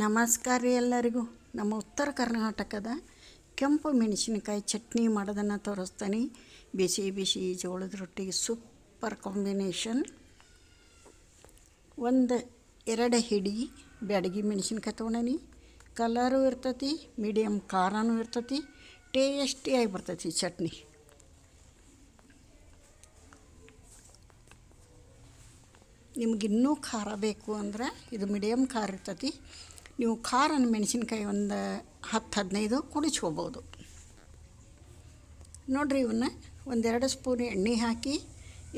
ನಮಸ್ಕಾರ ರೀ ಎಲ್ಲರಿಗೂ. ನಮ್ಮ ಉತ್ತರ ಕರ್ನಾಟಕದ ಕೆಂಪು ಮೆಣಸಿನಕಾಯಿ ಚಟ್ನಿ ಮಾಡೋದನ್ನು ತೋರಿಸ್ತೀನಿ. ಬಿಸಿ ಬಿಸಿ ಜೋಳದ ರೊಟ್ಟಿಗೆ ಸೂಪರ್ ಕಾಂಬಿನೇಷನ್. ಒಂದು ಎರಡು ಹಿಡಿ ಬ್ಯಾಡಗಿ ಮೆಣಸಿನ್ಕಾಯಿ ತೊಗೊಂಡೀನಿ. ಕಲರು ಇರ್ತೈತಿ ಮೀಡಿಯಮ್ ಖಾರನೂ ಇರ್ತೈತಿ ಟೇಸ್ಟಿಯಾಗಿ ಬರ್ತೈತಿ ಚಟ್ನಿ. ನಿಮ್ಗೆ ಇನ್ನೂ ಖಾರ ಬೇಕು ಅಂದ್ರೆ ಇದು ಮೀಡಿಯಮ್ ಖಾರ ಇರ್ತೈತಿ. ನೀವು ಖಾರನ ಮೆಣಸಿನ್ಕಾಯಿ ಒಂದು ಹತ್ತು, ಹದಿನೈದು ಕುಡಿಸ್ಕೋಬೋದು ನೋಡಿರಿ ಇವನ್ನ ಒಂದೆರಡು ಸ್ಪೂನ್ ಎಣ್ಣೆ ಹಾಕಿ,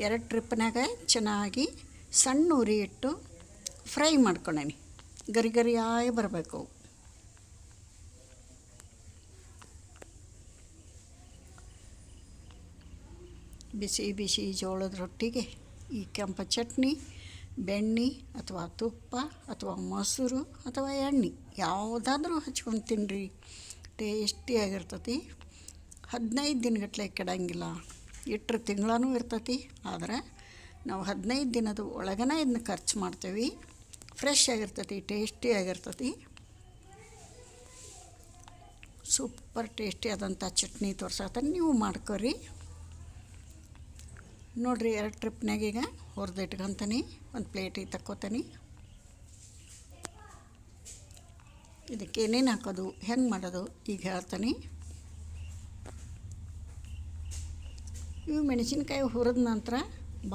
ಎರಡು ಟ್ರಿಪ್ನಾಗ ಚೆನ್ನಾಗಿ ಸಣ್ಣ ಉರಿ ಇಟ್ಟು ಫ್ರೈ ಮಾಡ್ಕೊಂಡೇನಿ ಗರಿ ಗರಿಯಾಗಿ ಬರಬೇಕು ಬಿಸಿ ಬಿಸಿ ಜೋಳದ ರೊಟ್ಟಿಗೆ ಈ ಕೆಂಪು ಚಟ್ನಿ ಬೆಣ್ಣೆ ಅಥವಾ ತುಪ್ಪ ಅಥವಾ ಮೊಸರು ಅಥವಾ ಎಣ್ಣೆ ಯಾವುದಾದ್ರೂ ಹಚ್ಕೊಂಡು ತಿನ್ನಿರಿ ಟೇಸ್ಟಿಯಾಗಿರ್ತತಿ ಹದಿನೈದು ದಿನಗಟ್ಲೆ ಕೆಡಂಗಿಲ್ಲ. ಇಟ್ಟರೆ ತಿಂಗಳೂ ಇರ್ತತಿ. ಆದರೆ ನಾವು ಹದಿನೈದು ದಿನದ ಒಳಗನ ಇದನ್ನ ಖರ್ಚು ಮಾಡ್ತೇವೆ. ಫ್ರೆಶ್ ಆಗಿರ್ತತಿ ಟೇಸ್ಟಿಯಾಗಿರ್ತತಿ ಸೂಪರ್ ಟೇಸ್ಟಿ ಆದಂಥ ಚಟ್ನಿ ತೋರ್ಸತ್ತ ನೀವು ಮಾಡ್ಕೊರಿ. ನೋಡಿರಿ ಎರಡು ಟ್ರಿಪ್ನಾಗ ಈಗ ಹುರಿದು ಇಟ್ಕೊಂತೀನಿ ಒಂದು ಪ್ಲೇಟಿಗೆ ತಕ್ಕೋತೀನಿ. ಇದಕ್ಕೆ ಏನೇನು ಹಾಕೋದು, ಹೆಂಗೆ ಮಾಡೋದು, ಈಗ ಹೇಳ್ತೀನಿ. ಇವು ಮೆಣಸಿನ್ಕಾಯಿ ಹುರಿದ ನಂತರ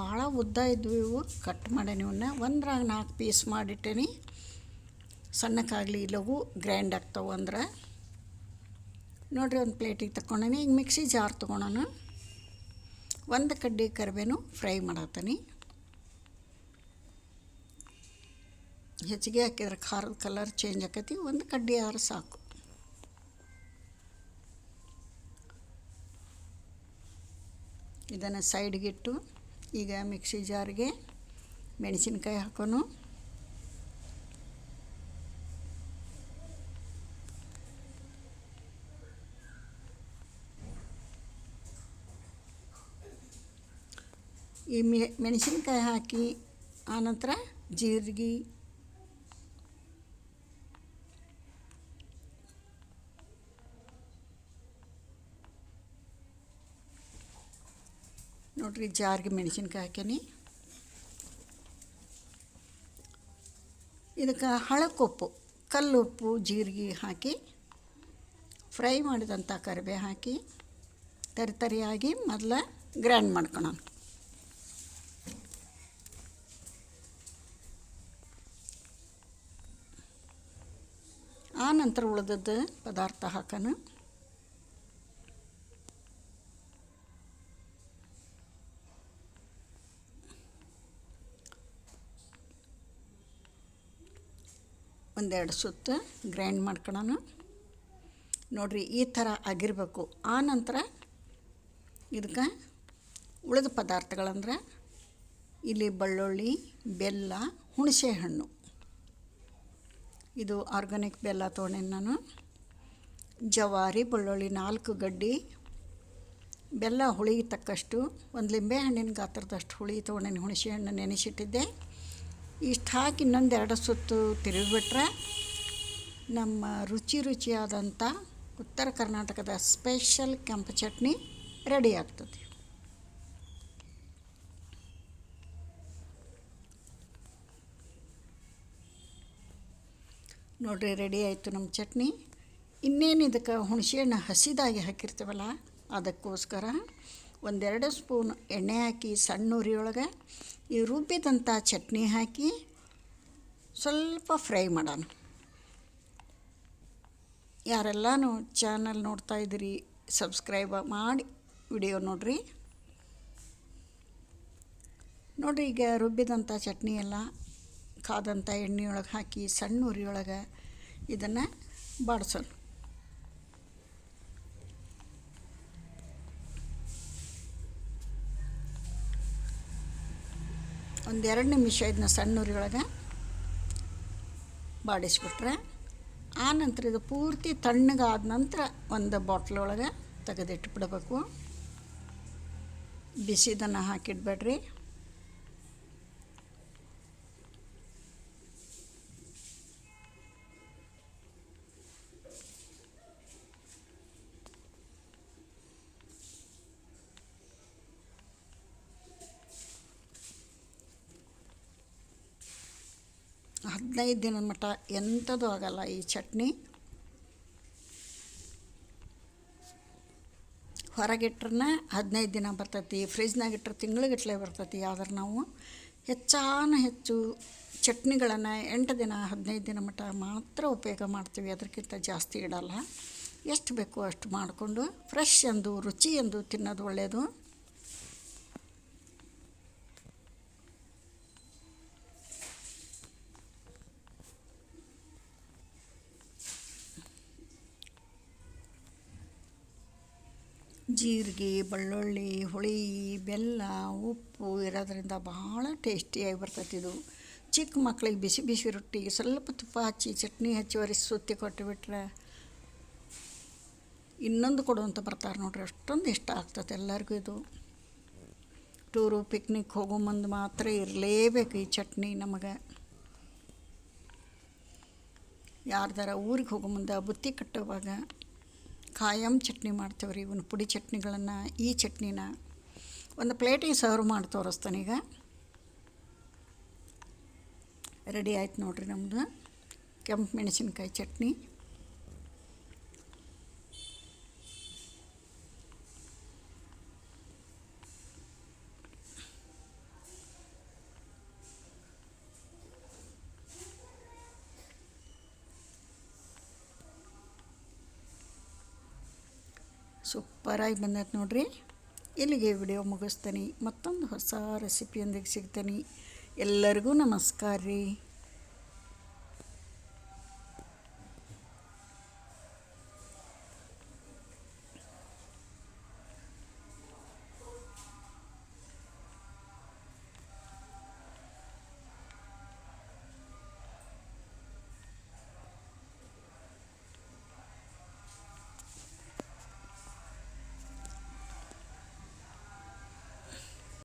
ಭಾಳ ಉದ್ದ ಇದ್ವು ಇವು ಕಟ್ ಮಾಡೇನಿ ಇವನ್ನ ಒಂದ್ರಾಗ ನಾಲ್ಕು ಪೀಸ್ ಮಾಡಿಟ್ಟೇನಿ. ಸಣ್ಣಕ್ಕಾಗಲಿ ಲಘು ಗ್ರ್ಯಾಂಡ್ ಆಗ್ತಾವೆ ಅಂದ್ರೆ. ನೋಡಿರಿ ಒಂದು ಪ್ಲೇಟಿಗೆ ತಗೊಂಡೇನಿ ಈಗ ಮಿಕ್ಸಿ ಜಾರ್ ತೊಗೊಳೋಣ ಒಂದು ಕಡ್ಡಿ ಕರಿಬೇನು ಫ್ರೈ ಮಾಡತ್ತೀನಿ ಹೆಚ್ಚಿಗೆ ಹಾಕಿದ್ರೆ ಖಾರದ ಕಲರ್ ಚೇಂಜ್ ಆಕೈತಿ, ಒಂದು ಕಡ್ಡಿ ಆದ್ರೆ ಸಾಕು. ಇದನ್ನು ಸೈಡ್ಗಿಟ್ಟು ಈಗ ಮಿಕ್ಸಿ ಜಾರ್ಗೆ ಮೆಣಸಿನ್ಕಾಯಿ ಹಾಕೋನು. ಈ ಮೆ, ಮೆಣಸಿನ್ಕಾಯಿ ಹಾಕಿ ಆನಂತರ ಜೀರಿಗೆ ನೋಡ್ರಿ, ಜಾರಿಗೆ ಮೆಣಸಿನ್ಕಾಯಿ ಹಾಕೀನಿ ಇದಕ್ಕೆ ಹಳಕೊಪ್ಪು, ಕಲ್ಲುಪ್ಪು, ಜೀರಿಗೆ ಹಾಕಿ, ಫ್ರೈ ಮಾಡಿದಂಥ ಕರಿಬೇ ಹಾಕಿ, ತರಿ ತರಿಯಾಗಿ ಮೊದಲ ಗ್ರ್ಯಾಂಡ್ ಮಾಡ್ಕೊಳ ಆ ನಂತರ ಉಳಿದದ್ದು ಪದಾರ್ಥ ಹಾಕೋಣ. ಒಂದೆರಡು ಸುತ್ತು ಗ್ರೈಂಡ್ ಮಾಡ್ಕೊಳ್ಳೋಣ ನೋಡಿರಿ, ಈ ಥರ ಆಗಿರಬೇಕು. ಆ ನಂತರ ಇದಕ್ಕೆ ಉಳಿದ ಪದಾರ್ಥಗಳಂದ್ರೆ ಇಲ್ಲಿ ಬೆಳ್ಳುಳ್ಳಿ, ಬೆಲ್ಲ ಹುಣಸೆ ಹಣ್ಣು ಇದು ಆರ್ಗಾನಿಕ್ ಬೆಲ್ಲ ತೊಗೊಂಡೆ ನಾನು. ಜವಾರಿ, ಬೆಳ್ಳುಳ್ಳಿ ನಾಲ್ಕು ಗಡ್ಡಿ. ಬೆಲ್ಲ ಹುಳಿ ತಕ್ಕಷ್ಟು, ಒಂದು ಲಿಂಬೆ ಹಣ್ಣಿನ ಗಾತ್ರದಷ್ಟು ಹುಳಿ ತೊಗೊಂಡೆ ಹುಣಸೆ ಹಣ್ಣು ನೆನೆಸಿಟ್ಟಿದ್ದೆ. ಇಷ್ಟು ಹಾಕಿ ಇನ್ನೊಂದು ಎರಡು ಸುತ್ತು ತಿರುಗಿಬಿಟ್ರೆ ನಮ್ಮ ರುಚಿ ರುಚಿಯಾದಂಥ ಉತ್ತರ ಕರ್ನಾಟಕದ ಸ್ಪೆಷಲ್ ಕೆಂಪು ಚಟ್ನಿ ರೆಡಿ ಆಗ್ತದೆ. ನೋಡಿರಿ, ರೆಡಿ ಆಯಿತು ನಮ್ಮ ಚಟ್ನಿ. ಇನ್ನೇನು ಇದಕ್ಕೆ ಹುಣಸೆಹಣ್ಣು ಹಸಿದಾಗಿ ಹಾಕಿರ್ತೀವಲ್ಲ, ಅದಕ್ಕೋಸ್ಕರ ಒಂದೆರಡು ಸ್ಪೂನ್ ಎಣ್ಣೆ ಹಾಕಿ ಸಣ್ಣ ಉರಿಯೊಳಗೆ ಈ ರುಬ್ಬಿದಂಥ ಚಟ್ನಿ ಹಾಕಿ ಸ್ವಲ್ಪ ಫ್ರೈ ಮಾಡೋಣ. ಯಾರೆಲ್ಲನೂ ಚಾನಲ್ ನೋಡ್ತಾ ಇದ್ದೀರಿ, ಸಬ್ಸ್ಕ್ರೈಬ್ ಮಾಡಿ ವಿಡಿಯೋ ನೋಡ್ರಿ. ನೋಡಿರಿ, ಈಗ ರುಬ್ಬಿದಂಥ ಚಟ್ನಿ ಎಲ್ಲ ಕಾದಂಥ ಎಣ್ಣೆಯೊಳಗೆ ಹಾಕಿ ಸಣ್ಣ ಉರಿಯೊಳಗೆ ಇದನ್ನು ಬಾಡಿಸೋಣ. ಒಂದೆರಡು ನಿಮಿಷ ಇದನ್ನ ಸಣ್ಣ ಉರಿಯೊಳಗೆ ಬಾಡಿಸ್ಬಿಟ್ರೆ, ಆ ನಂತರ ಇದು ಪೂರ್ತಿ ತಣ್ಣಗಾದ ನಂತರ ಒಂದು ಬಾಟ್ಲ್ ಒಳಗೆ ತೆಗೆದಿಟ್ಬಿಡ್ಬೇಕು. ಬಿಸಿದನ್ನು ಹಾಕಿಡ್ಬೇಡ್ರಿ. ಹದಿನೈದು ದಿನದ ಮಟ್ಟ ಎಂಥದ್ದು ಆಗಲ್ಲ ಈ ಚಟ್ನಿ. ಹೊರಗಿಟ್ರನ್ನ ಹದಿನೈದು ದಿನ ಬರ್ತೈತಿ, ಫ್ರಿಜ್ನಾಗ ಇಟ್ಟರೆ ತಿಂಗಳಿಗಿಟ್ಲೆ ಬರ್ತೈತಿ, ಆದ್ರೆ ನಾವು ಹೆಚ್ಚಾನ ಹೆಚ್ಚು ಚಟ್ನಿಗಳನ್ನು ಎಂಟು ದಿನ, ಹದಿನೈದು ದಿನ ಮಟ್ಟ ಮಾತ್ರ ಉಪಯೋಗ ಮಾಡ್ತೀವಿ ಅದಕ್ಕಿಂತ ಜಾಸ್ತಿ ಇಡಲ್ಲ. ಎಷ್ಟು ಬೇಕೋ ಅಷ್ಟು ಮಾಡಿಕೊಂಡು, ಫ್ರೆಶ್ ಎಂದು, ರುಚಿ ಎಂದು ತಿನ್ನೋದು ಒಳ್ಳೆಯದು ಜೀರಿಗೆ, ಬೆಳ್ಳುಳ್ಳಿ, ಹುಳಿ, ಬೆಲ್ಲ, ಉಪ್ಪು ಇರೋದ್ರಿಂದ ಭಾಳ ಟೇಸ್ಟಿಯಾಗಿ ಬರ್ತೈತಿ ಇದು. ಚಿಕ್ಕ ಮಕ್ಕಳಿಗೆ ಬಿಸಿ ಬಿಸಿ ರೊಟ್ಟಿಗೆ ಸ್ವಲ್ಪ ತುಪ್ಪ ಹಚ್ಚಿ, ಚಟ್ನಿ ಹಚ್ಚಿ ಒರೆಸಿ ಸುತ್ತಿ ಕೊಟ್ಟುಬಿಟ್ರೆ ಇನ್ನೊಂದು ಕೊಡು ಅಂತ ಬರ್ತಾರೆ ನೋಡ್ರಿ, ಅಷ್ಟೊಂದು ಇಷ್ಟ ಆಗ್ತದೆ ಎಲ್ಲರಿಗೂ ಇದು. ಟೂರು ಪಿಕ್ನಿಕ್ ಹೋಗೋ ಮುಂದೆ ಮಾತ್ರ ಇರಲೇಬೇಕು ಈ ಚಟ್ನಿ ನಮಗೆ. ಯಾರ್ದಾರ ಊರಿಗೆ ಹೋಗೋ ಮುಂದೆ ಬುತ್ತಿ ಕಟ್ಟುವಾಗ ಖಾಯಂ ಚಟ್ನಿ ಮಾಡ್ತೇವೆ ರೀ ಒಂದು ಪುಡಿ ಚಟ್ನಿಗಳನ್ನು, ಈ ಚಟ್ನಿನ ಒಂದು ಪ್ಲೇಟಿಗೆ ಸರ್ವ್ ಮಾಡಿ ತೋರಿಸ್ತಾನೆ ಈಗ. ರೆಡಿ ಆಯ್ತು ನೋಡಿರಿ ನಮ್ಮದು ಕೆಂಪು ಮೆಣಸಿನ್ಕಾಯಿ ಚಟ್ನಿ. ಸೂಪರಾಗಿ ಬಂದೈತೆ ನೋಡ್ರಿ. ಇಲ್ಲಿಗೆ ವಿಡಿಯೋ ಮುಗಿಸ್ತೀನಿ. ಮತ್ತೊಂದು ಹೊಸ ರೆಸಿಪಿಯೊಂದಿಗೆ ಸಿಗ್ತೀನಿ. ಎಲ್ಲರಿಗೂ ನಮಸ್ಕಾರ ರೀ.